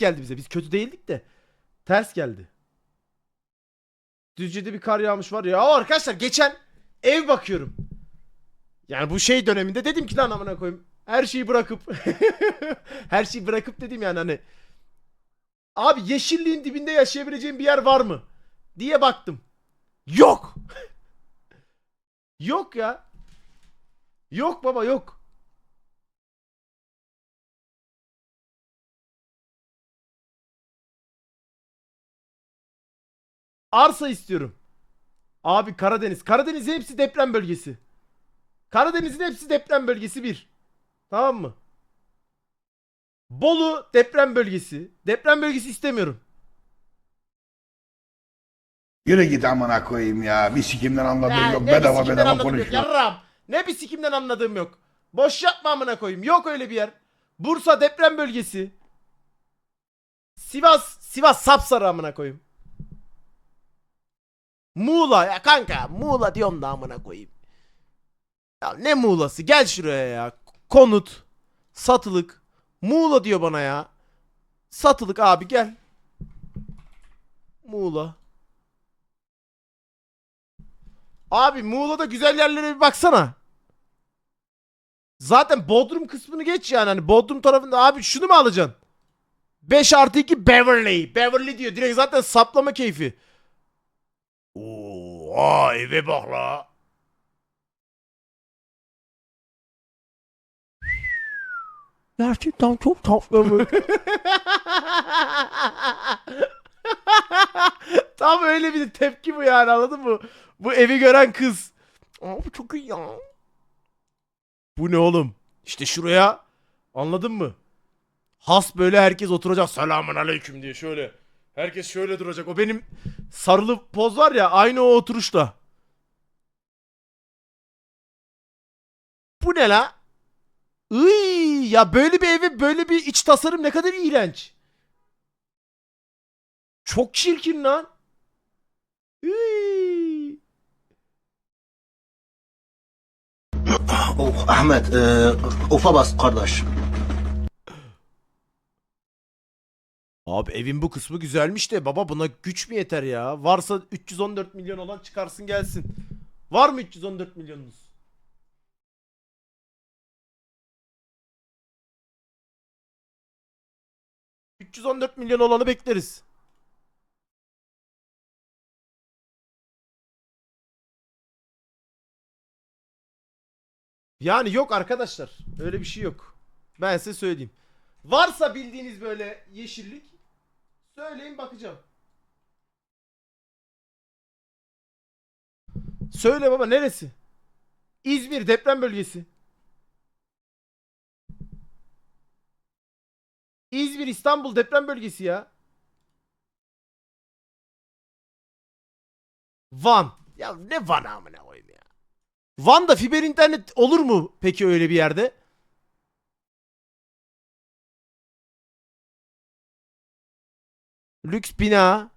geldi bize. Biz kötü değildik de. Ters geldi. Düzce'de bir kar yağmış var ya. Arkadaşlar geçen ev bakıyorum. Yani bu şey döneminde dedim ki lan amına koyayım. Her şeyi bırakıp her şeyi bırakıp dedim yani hani Abi yeşilliğin dibinde yaşayabileceğim bir yer var mı? diye baktım. Yok. yok ya. Yok baba yok. Arsa istiyorum. Abi Karadeniz. Karadeniz'in hepsi deprem bölgesi. Karadeniz'in hepsi deprem bölgesi bir. Tamam mı? Bolu deprem bölgesi. Deprem bölgesi istemiyorum. Yürü git amına koyayım ya. Bir sikimden anladığım Ya, yok. ne Bedava bedava anladığım yok. konuşuyor. Yarram. Ne bir sikimden anladığım yok. Boş yapma amına koyayım. Yok öyle bir yer. Bursa deprem bölgesi. Sivas, Sivas sapsarı amına koyayım. Muğla ya kanka Muğla diyorum da amına koyayım. Ya ne Muğlası gel şuraya ya. Konut, satılık. Muğla diyor bana ya. Satılık abi gel. Muğla. Abi Muğla'da güzel yerlere bir baksana. Zaten Bodrum kısmını geç yani. Hani Bodrum tarafında abi şunu mu alacaksın? 5 artı 2 Beverly. Beverly diyor. Direkt zaten saplama keyfi. Oo, aa, eve bak la. Gerçekten çok tatlı mı? Tam öyle bir tepki bu yani anladın mı? Bu evi gören kız. Abi çok iyi ya. Bu ne oğlum? İşte şuraya anladın mı? Has böyle herkes oturacak selamun aleyküm diye şöyle. Herkes şöyle duracak. O benim sarılı poz var ya aynı o oturuşta. Bu ne la? Iy, ya böyle bir evi böyle bir iç tasarım ne kadar iğrenç. Çok çirkin lan. Iy. Oh, Ahmet, e, ufa bas kardeş. Abi evin bu kısmı güzelmiş de baba buna güç mü yeter ya? Varsa 314 milyon olan çıkarsın gelsin. Var mı 314 milyonunuz? ...314 milyon olanı bekleriz. Yani yok arkadaşlar. Öyle bir şey yok. Ben size söyleyeyim. Varsa bildiğiniz böyle yeşillik söyleyin bakacağım. Söyle baba neresi? İzmir deprem bölgesi. İzmir İstanbul deprem bölgesi ya. Van. Ya ne Van amına koyayım ya. Van'da fiber internet olur mu peki öyle bir yerde? Lüks bina.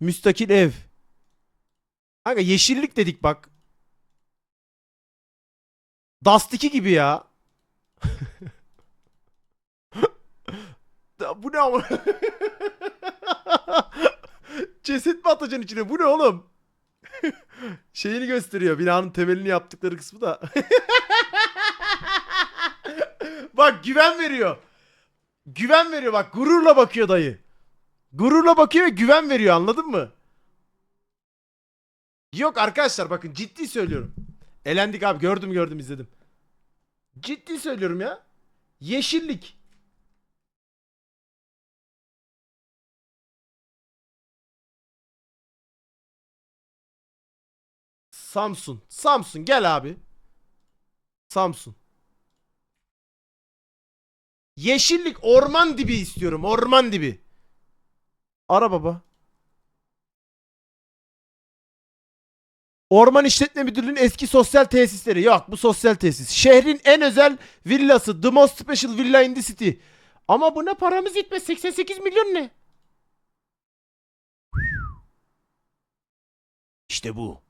Müstakil ev. Kanka yeşillik dedik bak. Dust 2 gibi ya. Bu ne ama? Ceset mi atacaksın içine? Bu ne oğlum? Şeyini gösteriyor. Binanın temelini yaptıkları kısmı da. bak güven veriyor. Güven veriyor bak. Gururla bakıyor dayı. Gururla bakıyor ve güven veriyor anladın mı? Yok arkadaşlar bakın ciddi söylüyorum. Elendik abi gördüm gördüm izledim. Ciddi söylüyorum ya. Yeşillik. Samsun. Samsun gel abi. Samsun. Yeşillik orman dibi istiyorum. Orman dibi. Ara baba. Orman İşletme Müdürlüğü'nün eski sosyal tesisleri. Yok bu sosyal tesis. Şehrin en özel villası. The most special villa in the city. Ama buna paramız yetmez. 88 milyon ne? İşte bu.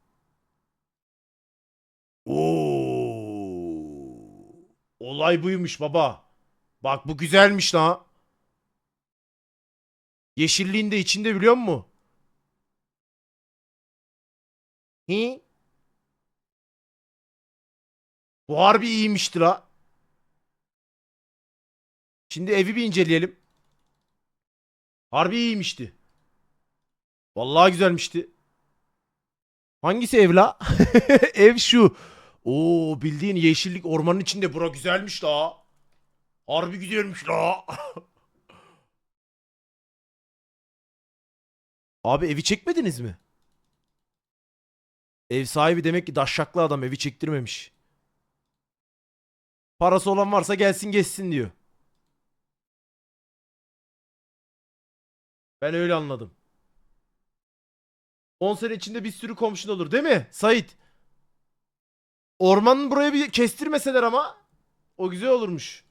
Oo. Olay buymuş baba. Bak bu güzelmiş la. Yeşilliğin de içinde biliyor musun? Hi? Bu harbi iyiymişti la. Şimdi evi bir inceleyelim. Harbi iyiymişti. Vallahi güzelmişti. Hangisi ev la? ev şu. Oo bildiğin yeşillik ormanın içinde bura güzelmiş la. Harbi güzelmiş la. Abi evi çekmediniz mi? Ev sahibi demek ki daşşaklı adam evi çektirmemiş. Parası olan varsa gelsin geçsin diyor. Ben öyle anladım. 10 sene içinde bir sürü komşun olur değil mi Sait? Ormanın buraya bir kestirmeseler ama o güzel olurmuş.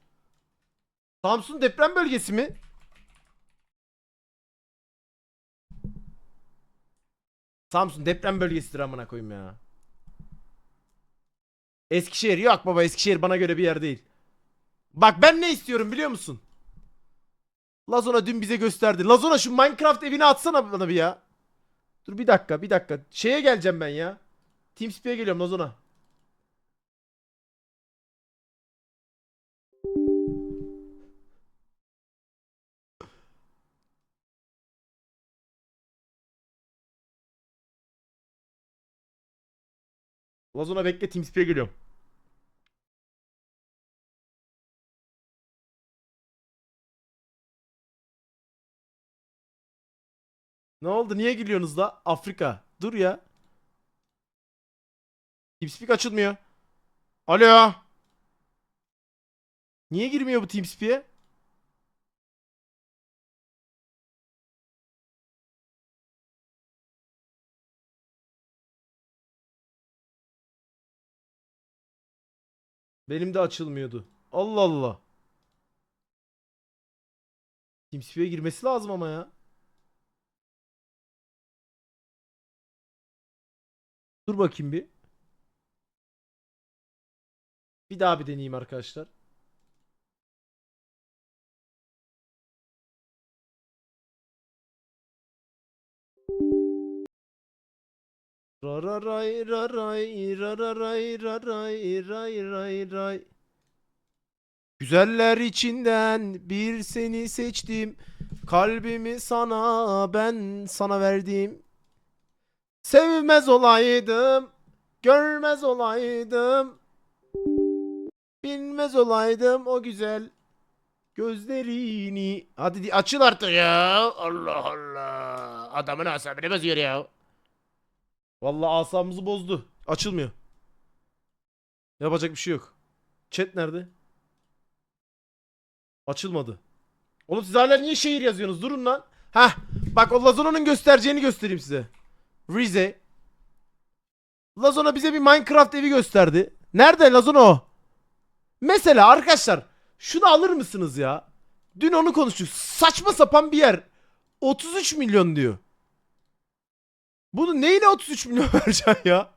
Samsun deprem bölgesi mi? Samsun deprem bölgesidir amına koyayım ya. Eskişehir yok baba Eskişehir bana göre bir yer değil. Bak ben ne istiyorum biliyor musun? Lazona dün bize gösterdi. Lazona şu Minecraft evini atsana bana bir ya. Dur bir dakika bir dakika. Şeye geleceğim ben ya. TeamSpeak'e geliyorum Lazona. Lazona bekle TeamSpeak'e geliyorum. Ne oldu? Niye gülüyorsunuz da? Afrika. Dur ya. TeamSpeak açılmıyor. Alo. Niye girmiyor bu TeamSpeak'e? Benim de açılmıyordu. Allah Allah. TeamSpeak'e girmesi lazım ama ya. Dur bakayım bir. Bir daha bir deneyeyim arkadaşlar. Rararay raray rararay raray ray ray ray Güzeller içinden bir seni seçtim Kalbimi sana ben sana verdim Sevmez olaydım, görmez olaydım, bilmez olaydım o güzel gözlerini. Hadi di- açıl artık ya. Allah Allah. Adamın asabını bozuyor ya. Vallahi asabımızı bozdu. Açılmıyor. Yapacak bir şey yok. Chat nerede? Açılmadı. Oğlum siz hala niye şehir yazıyorsunuz? Durun lan. Hah. Bak o Lazona'nın göstereceğini göstereyim size. Rize. Lazona bize bir Minecraft evi gösterdi. Nerede Lazona o? Mesela arkadaşlar şunu alır mısınız ya? Dün onu konuştuk. Saçma sapan bir yer. 33 milyon diyor. Bunu neyine 33 milyon vereceksin ya?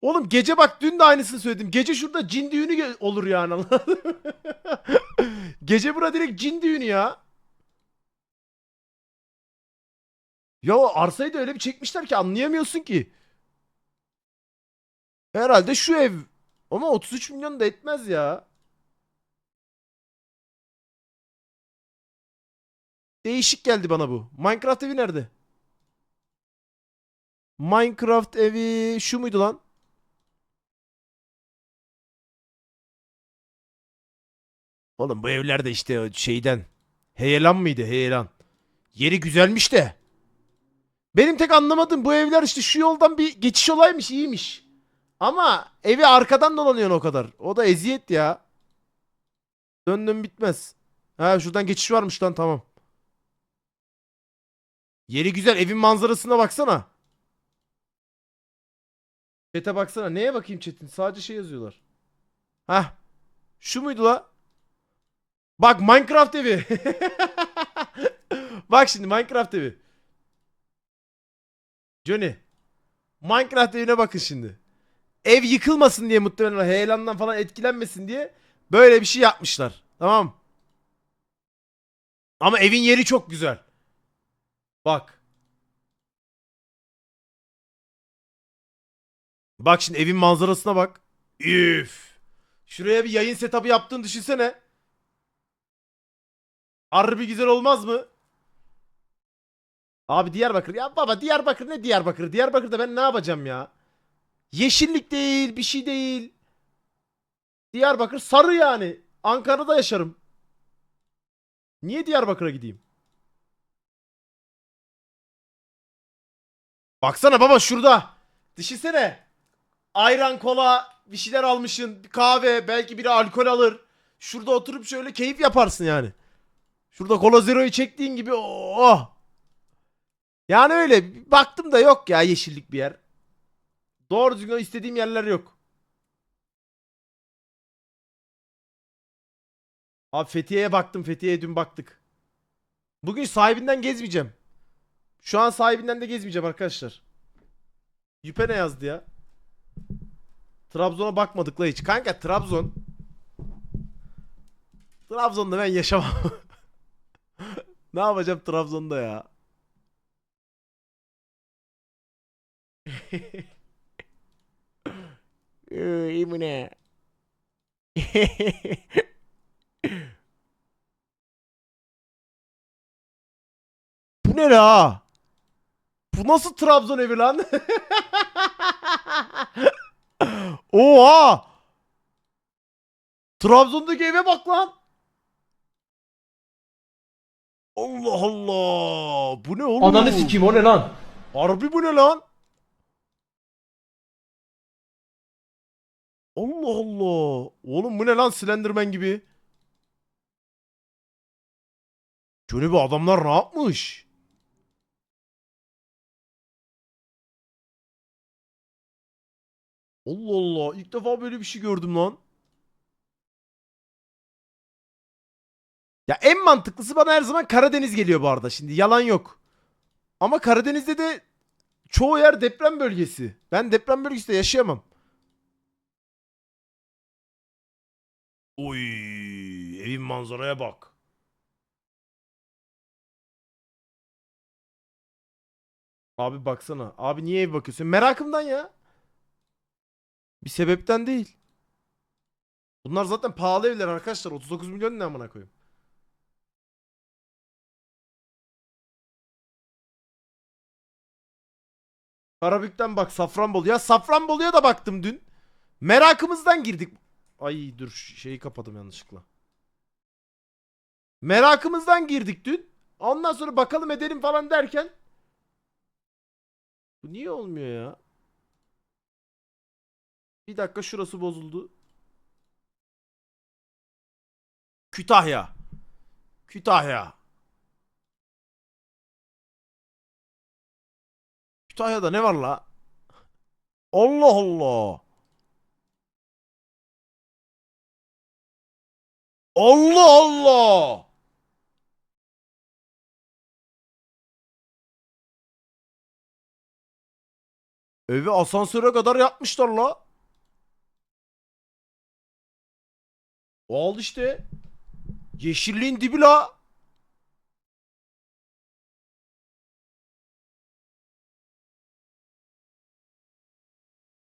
Oğlum gece bak dün de aynısını söyledim. Gece şurada cin düğünü olur yani anladın? Gece bura direkt cin düğünü ya. Ya arsayı da öyle bir çekmişler ki anlayamıyorsun ki. Herhalde şu ev. Ama 33 milyon da etmez ya. Değişik geldi bana bu. Minecraft evi nerede? Minecraft evi şu muydu lan? Oğlum bu evler de işte şeyden. Heyelan mıydı? Heyelan. Yeri güzelmiş de. Benim tek anlamadığım bu evler işte şu yoldan bir geçiş olaymış iyiymiş. Ama evi arkadan dolanıyorsun o kadar. O da eziyet ya. Döndüm bitmez. Ha şuradan geçiş varmış lan tamam. Yeri güzel evin manzarasına baksana. Chat'e baksana. Neye bakayım chat'in? Sadece şey yazıyorlar. Hah. Şu muydu la? Bak Minecraft evi. Bak şimdi Minecraft evi. Johnny. Minecraft evine bakın şimdi. Ev yıkılmasın diye muhtemelen heyelandan falan etkilenmesin diye Böyle bir şey yapmışlar. Tamam. Ama evin yeri çok güzel. Bak. Bak şimdi evin manzarasına bak. Üf. Şuraya bir yayın setup'ı yaptığını düşünsene. Harbi güzel olmaz mı? Abi Diyarbakır. Ya baba Diyarbakır ne Diyarbakır? Diyarbakır'da ben ne yapacağım ya? Yeşillik değil, bir şey değil. Diyarbakır sarı yani. Ankara'da yaşarım. Niye Diyarbakır'a gideyim? Baksana baba şurada. Düşünsene. Ayran, kola, bir şeyler almışsın. Bir kahve, belki biri alkol alır. Şurada oturup şöyle keyif yaparsın yani. Şurada kola zero'yu çektiğin gibi oh. Yani öyle baktım da yok ya yeşillik bir yer. Doğru düzgün istediğim yerler yok. Abi Fethiye'ye baktım. Fethiye'ye dün baktık. Bugün sahibinden gezmeyeceğim. Şu an sahibinden de gezmeyeceğim arkadaşlar. Yüpe ne yazdı ya? Trabzon'a bakmadık la hiç. Kanka Trabzon. Trabzon'da ben yaşamam. ne yapacağım Trabzon'da ya? İyi bu ne? Bu ne la? Bu nasıl Trabzon evi lan? Oha! Trabzon'daki eve bak lan. Allah Allah. Bu ne oğlum? Ananı sikeyim o ne lan? Harbi bu ne lan? Allah Allah. Oğlum bu ne lan Slenderman gibi? Şöyle bir adamlar ne yapmış? Allah Allah. İlk defa böyle bir şey gördüm lan. Ya en mantıklısı bana her zaman Karadeniz geliyor bu arada. Şimdi yalan yok. Ama Karadeniz'de de çoğu yer deprem bölgesi. Ben deprem bölgesinde yaşayamam. Oy, evin manzaraya bak. Abi baksana. Abi niye ev bakıyorsun? Merakımdan ya. Bir sebepten değil. Bunlar zaten pahalı evler arkadaşlar. 39 milyon ne amına koyayım. Karabük'ten bak Safranbolu. Ya Safranbolu'ya da baktım dün. Merakımızdan girdik. Ay dur şeyi kapadım yanlışlıkla. Merakımızdan girdik dün. Ondan sonra bakalım edelim falan derken. Bu niye olmuyor ya? Bir dakika şurası bozuldu. Kütahya. Kütahya. Kütahya'da ne var la? Allah Allah. Allah Allah. Evi asansöre kadar yapmışlar la. Al işte. Yeşilliğin dibi la.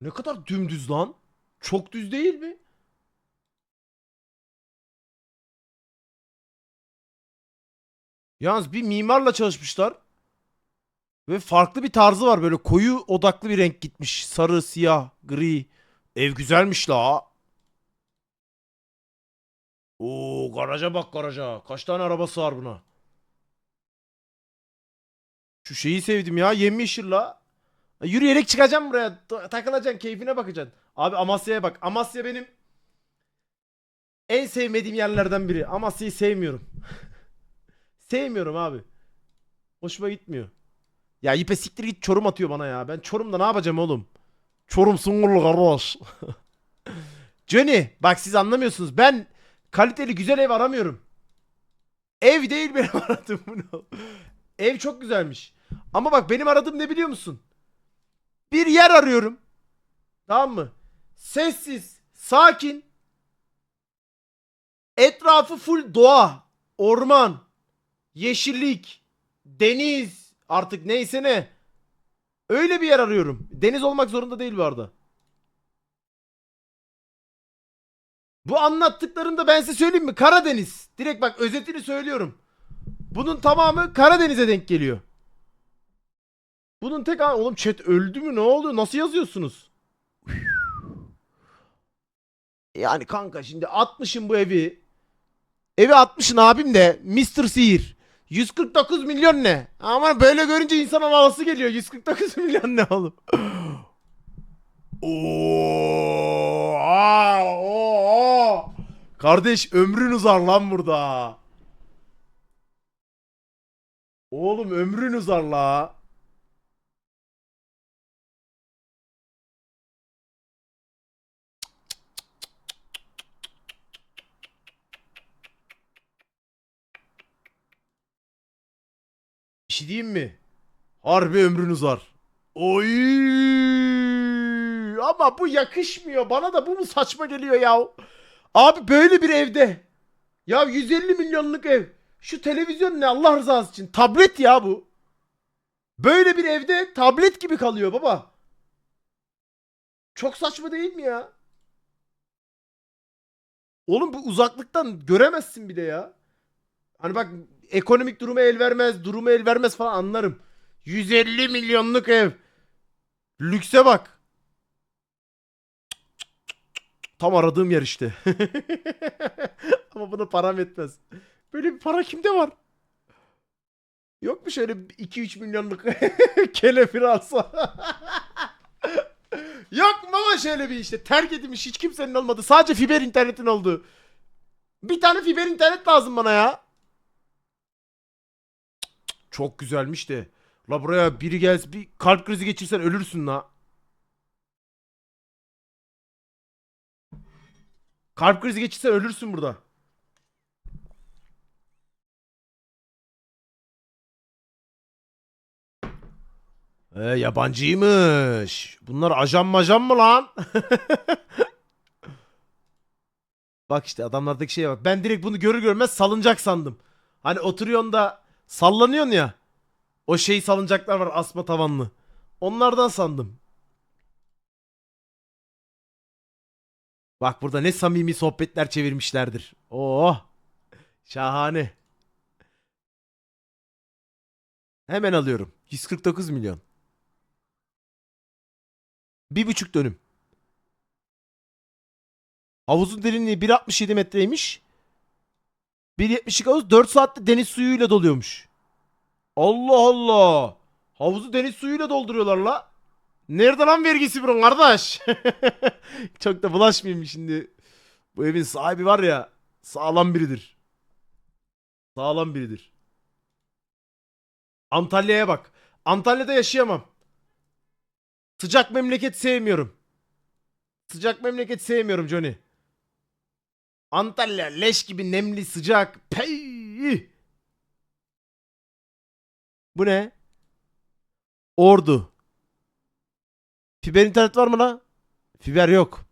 Ne kadar dümdüz lan. Çok düz değil mi? Yalnız bir mimarla çalışmışlar. Ve farklı bir tarzı var böyle koyu odaklı bir renk gitmiş. Sarı, siyah, gri. Ev güzelmiş la. Oo garaja bak garaja. Kaç tane arabası var buna? Şu şeyi sevdim ya. Yemyeşil la. Yürüyerek çıkacağım buraya. Ta- Takılacaksın, keyfine bakacaksın. Abi Amasya'ya bak. Amasya benim en sevmediğim yerlerden biri. Amasya'yı sevmiyorum. sevmiyorum abi. Hoşuma gitmiyor. Ya ipe siktir git Çorum atıyor bana ya. Ben Çorum'da ne yapacağım oğlum? Çorum Sungurlu kardeş. Johnny bak siz anlamıyorsunuz. Ben kaliteli güzel ev aramıyorum. Ev değil benim aradığım bu ne oğlum? Ev çok güzelmiş. Ama bak benim aradığım ne biliyor musun? Bir yer arıyorum. Tamam mı? Sessiz, sakin. etrafı full doğa, orman, yeşillik, deniz artık neyse ne. Öyle bir yer arıyorum. Deniz olmak zorunda değil bu arada. Bu anlattıklarımda ben size söyleyeyim mi? Karadeniz. Direkt bak özetini söylüyorum. Bunun tamamı Karadeniz'e denk geliyor. Bunun tek an... Oğlum chat öldü mü? Ne oldu? Nasıl yazıyorsunuz? Yani kanka şimdi 60'ın bu evi. Evi 60'ın abim de Mr. Sihir. 149 milyon ne? Ama böyle görünce insanın havası geliyor. 149 milyon ne oğlum? Oo. Kardeş ömrün uzar lan burada. Oğlum ömrün uzar la. Bir şey diyeyim mi? Harbi ömrün uzar. Oy! Ama bu yakışmıyor. Bana da bu mu saçma geliyor ya? Abi böyle bir evde. Ya 150 milyonluk ev. Şu televizyon ne Allah rızası için? Tablet ya bu. Böyle bir evde tablet gibi kalıyor baba. Çok saçma değil mi ya? Oğlum bu uzaklıktan göremezsin bir de ya. Hani bak ekonomik durumu el vermez, durumu el vermez falan anlarım. 150 milyonluk ev. Lükse bak. Tam aradığım yer işte. Ama buna param etmez. Böyle bir para kimde var? Yok mu şöyle 2-3 milyonluk kelepir alsa? Yok mu ama şöyle bir işte terk edilmiş hiç kimsenin olmadı. Sadece fiber internetin olduğu. Bir tane fiber internet lazım bana ya. Çok güzelmiş de. La buraya biri gelse bir kalp krizi geçirsen ölürsün la. Kalp krizi geçirsen ölürsün burada. Ee, yabancıymış. Bunlar ajan majan mı lan? bak işte adamlardaki şeye bak. Ben direkt bunu görür görmez salınacak sandım. Hani oturuyorsun da sallanıyorsun ya. O şey salıncaklar var asma tavanlı. Onlardan sandım. Bak burada ne samimi sohbetler çevirmişlerdir. Oh. Şahane. Hemen alıyorum. 149 milyon. Bir buçuk dönüm. Havuzun derinliği 1.67 metreymiş. 1.72 havuz 4 saatte deniz suyuyla doluyormuş. Allah Allah. Havuzu deniz suyuyla dolduruyorlar la. Nerede lan vergisi bunun kardeş? Çok da bulaşmayayım şimdi. Bu evin sahibi var ya sağlam biridir. Sağlam biridir. Antalya'ya bak. Antalya'da yaşayamam. Sıcak memleket sevmiyorum. Sıcak memleket sevmiyorum Johnny. Antalya leş gibi nemli sıcak. Pey. Bu ne? Ordu. Fiber internet var mı la? Fiber yok.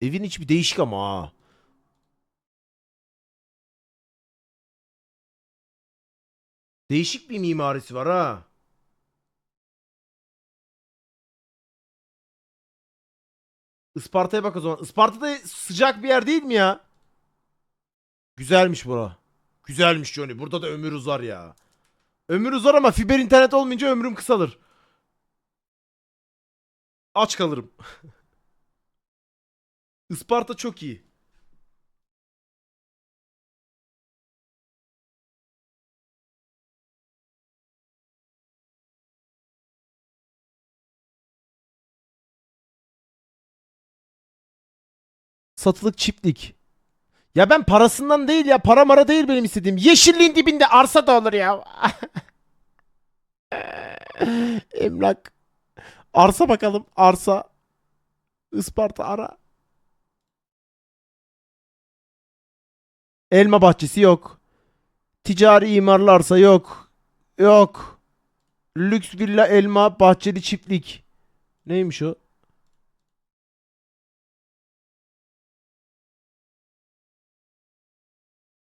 Evin içi bir değişik ama ha. Değişik bir mimarisi var ha. Isparta'ya bak o zaman. Isparta'da sıcak bir yer değil mi ya? Güzelmiş bura. Güzelmiş Johnny. Burada da ömür uzar ya. Ömür uzar ama fiber internet olmayınca ömrüm kısalır. Aç kalırım. Isparta çok iyi. Satılık çiftlik. Ya ben parasından değil ya. Para mara değil benim istediğim. Yeşilliğin dibinde arsa da olur ya. Emlak. Arsa bakalım. Arsa. Isparta ara. Elma bahçesi yok. Ticari imarlı arsa yok. Yok. Lüks villa elma bahçeli çiftlik. Neymiş o?